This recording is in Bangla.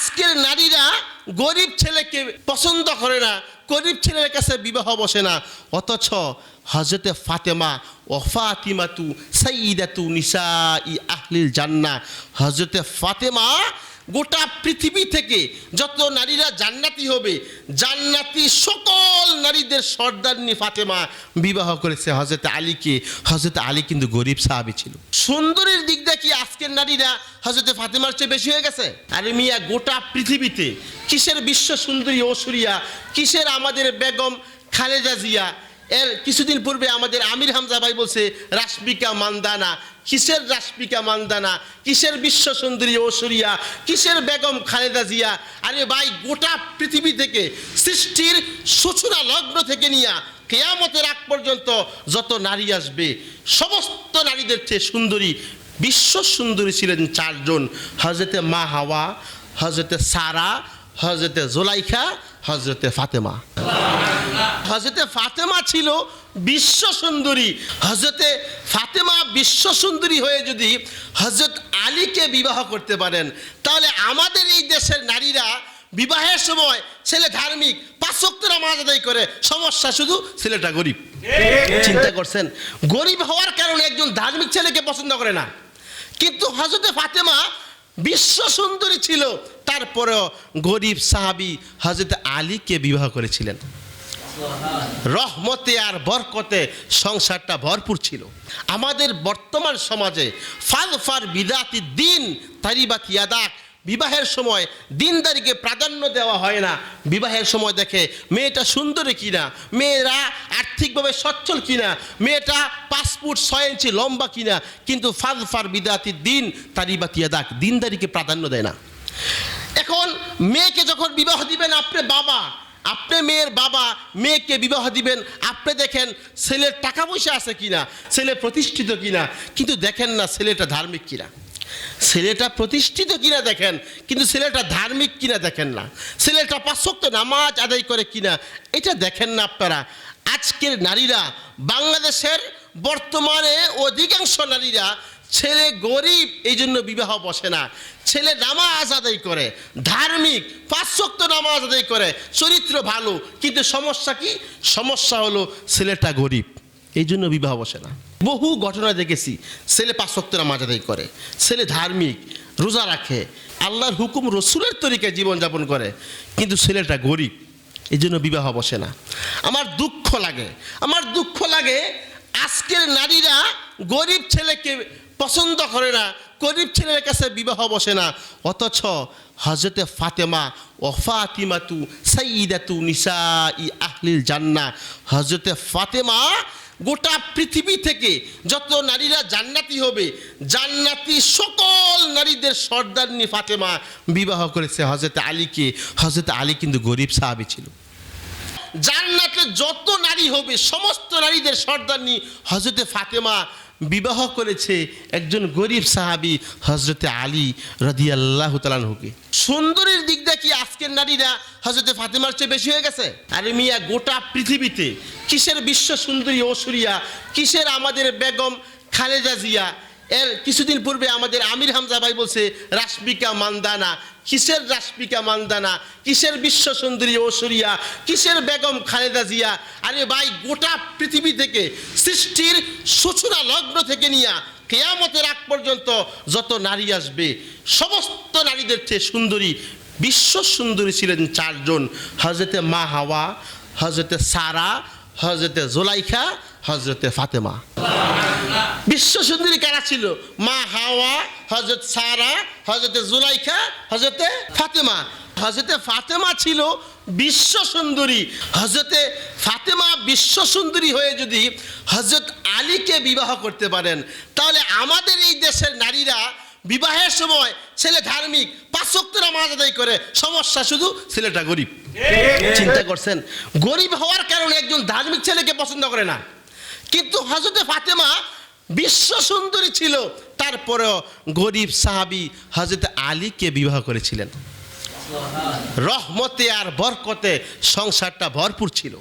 আজকের নারীরা গরিব ছেলেকে পছন্দ করে না, গরিব ছেলের কাছে বিবাহ বসে না। অথচ হজরতে ফাতেমা ও ফাতিমাতু সাইদাতু নিসা ই আহলিল জান্না হজরতে ফাতেমা গোটা পৃথিবী থেকে যত নারীরা জান্নাতি হবে, জান্নাতি সকল নারীদের সর্দারনি ফাতেমা বিবাহ করেছে। হজরত আলীকে হজরত আলী কিন্তু গরিব সাহাবি ছিল। সুন্দরীর দিক দিয়ে কি আজকের নারীরা হজরত ফাতেমার চেয়ে বেশি হয়ে গেছে। আরে মিয়া, গোটা পৃথিবীতে কিসের বিশ্ব সুন্দরী ঐশ্বরিয়া, কিসের আমাদের বেগম খালেদা জিয়া? এর কিছুদিন পূর্বে আমাদের আমির হামজা ভাই বলছে রাশমিকা মান্দানা কিসের রাশমিকা মান্দানা কিসের বিশ্ব সুন্দরী ঐশ্বরিয়া? কিসের বেগম খালেদা জিয়া? আরে ভাই, গোটা পৃথিবী থেকে, সৃষ্টির সূচনা লগ্ন থেকে নিয়ে কেয়ামতের আগ পর্যন্ত যত নারী আসবে, সমস্ত নারীদের চেয়ে সুন্দরী বিশ্ব সুন্দরী ছিলেন চারজন। হজরতে মা হাওয়া হজরতে সারা হজরতে জোলাইখা হজরতে ফাতেমা। হজরতে ফাতেমা ছিল বিশ্ব সুন্দরী। হজরতে ফাতেমা বিশ্ব সুন্দরী হয়ে যদি হজরত আলীকে বিবাহ করতে পারেন, তাহলে আমাদের এই দেশের নারীরা বিবাহের সময় ছেলে ধার্মিক পাঁচক্ত নামাজ আদায় করে, সমস্যা শুধু ছেলেটা গরিব। চিন্তা করছেন? গরিব হওয়ার কারণে একজন ধার্মিক ছেলেকে পছন্দ করে না। কিন্তু হজরতে ফাতেমা বিশ্ব সুন্দরী ছিল, তারপরেও গরিব সাহাবি হজরত আলীকে বিবাহ করেছিলেন। রহমতে আর বরকতে সংসারটা ভরপুর ছিল। আমাদের বর্তমান সমাজে ফাল ফার বিদাতি দিন তারিবাত ইয়াদাক বিবাহের সময় দিনদারিকে প্রাধান্য দেওয়া হয় না। বিবাহের সময় দেখে মেয়েটা সুন্দরী কিনা, মেয়েরা আর্থিকভাবে সচ্ছল কিনা, মেয়েটা পাঁচ ফুট ছয় ইঞ্চি লম্বা কিনা, কিন্তু ফাল ফার বিদাতি দিন তারিবাত ইয়াদাক দিনদারিকে প্রাধান্য দেয় না। এখন মেয়েকে যখন বিবাহ দিবেন, আপনি বাবা আপনি মেয়ের বাবা, মেয়েকে বিবাহ দিবেন, আপনি দেখেন ছেলের টাকা পয়সা আছে কিনা, ছেলে প্রতিষ্ঠিত কিনা, কিন্তু দেখেন না ছেলেটা ধার্মিক কিনা। ছেলেটা প্রতিষ্ঠিত কিনা দেখেন, কিন্তু ছেলেটা ধার্মিক কিনা দেখেন না। ছেলেটা পাঁচশক্ত নামাজ আদায় করে কিনা, এটা দেখেন না আপনারা। আজকের নারীরা, বাংলাদেশের বর্তমানে অধিকাংশ নারীরা ছেলে গরিব এই জন্য বিবাহ বসে না। ছেলে নামাজ আদায় করে, ধার্মিক পাঁচশক্ত নামাজ আদায় করে, চরিত্র ভালো, কিন্তু সমস্যা কি? সমস্যা হলো ছেলেটা গরিব এই জন্য বিবাহ বসে না। বহু ঘটনা দেখেছি, ছেলে পাঁচশক্ত নামাজ আদায় করে, ছেলে ধার্মিক, রোজা রাখে, আল্লাহর হুকুম রসুলের তরিকায় জীবনযাপন করে, কিন্তু ছেলেটা গরিব এই জন্য বিবাহ বসে না। আমার দুঃখ লাগে, আমার দুঃখ লাগে আজকের নারীরা গরিব ছেলেকে পছন্দ করে না, গরিব ছেলের কাছে বিবাহ বসে না। অথচ হজরতে ফাতেমা ও ফাতিমাতু সাইদাতু নিসা ই আহলিল জান্না হজরতে ফাতেমা গোটা পৃথিবী থেকে যত নারীরা জান্নাতি হবে, জান্নাতি সকল নারীদের সর্দারনি ফাতেমা বিবাহ করেছে হজরত আলীকে। হজরত আলী কিন্তু গরিব সাহাবি ছিল। জান্নাতে যত নারী হবে, সমস্ত নারীদের সর্দারনি হজরতে ফাতেমা বিবাহ করেছে একজন গরিব সাহাবি হজরতে আলী রাদিয়াল্লাহু তালানহুকে সুন্দরীর দিক দিয়ে কি আজকের নারীরা হজরতে ফাতেমার চেয়ে বেশি হয়ে গেছে। আরে মিয়া, গোটা পৃথিবীতে কিসের বিশ্ব সুন্দরী ঐশ্বরিয়া, কিসের আমাদের বেগম খালেদা জিয়া এর কিছুদিন পূর্বে আমাদের আমির হামজা ভাই বলছে রাশমিকা মান্দানা। কিসের রাশমিকা মান্দানা? কিসের বিশ্ব সুন্দরী ঐশ্বরিয়া? কিসের বেগম খালেদা জিয়া? আরে ভাই, গোটা পৃথিবী থেকে, সৃষ্টির সূচনা লগ্ন থেকে নিয়ে কেয়ামতের আগ পর্যন্ত যত নারী আসবে, সমস্ত নারীদের চেয়ে সুন্দরী, বিশ্ব সুন্দরী ছিলেন চারজন। হজরতে মা হাওয়া হজরতে সারা হজরতে জোলাইখা হজরতে ফাতেমা। বিশ্ব সুন্দরী কারা ছিল? মা হাওয়া হজরত সারা হজরতে জুলাইখা হজরতে ফাতেমা। হজরতে ফাতেমা ছিল বিশ্ব সুন্দরী। হজরতে ফাতেমা বিশ্ব সুন্দরী হয়ে যদি হজরত আলীকে বিবাহ করতে পারেন, তাহলে আমাদের এই দেশের নারীরা বিবাহের সময় ছেলে ধার্মিক পাঁচক্ত নামাজ আদায় করে, সমস্যা শুধু ছেলেটা গরিব। চিন্তা করছেন? গরিব হওয়ার কারণে একজন ধার্মিক ছেলেকে পছন্দ করে না। কিন্তু হজরতে ফাতেমা বিশ্ব সুন্দরী ছিল। তারপরেও গরিব সাহাবি হজরত আলীকে বিবাহ করেছিলেন। রহমতে আর বরকতে সংসারটা ভরপুর ছিল।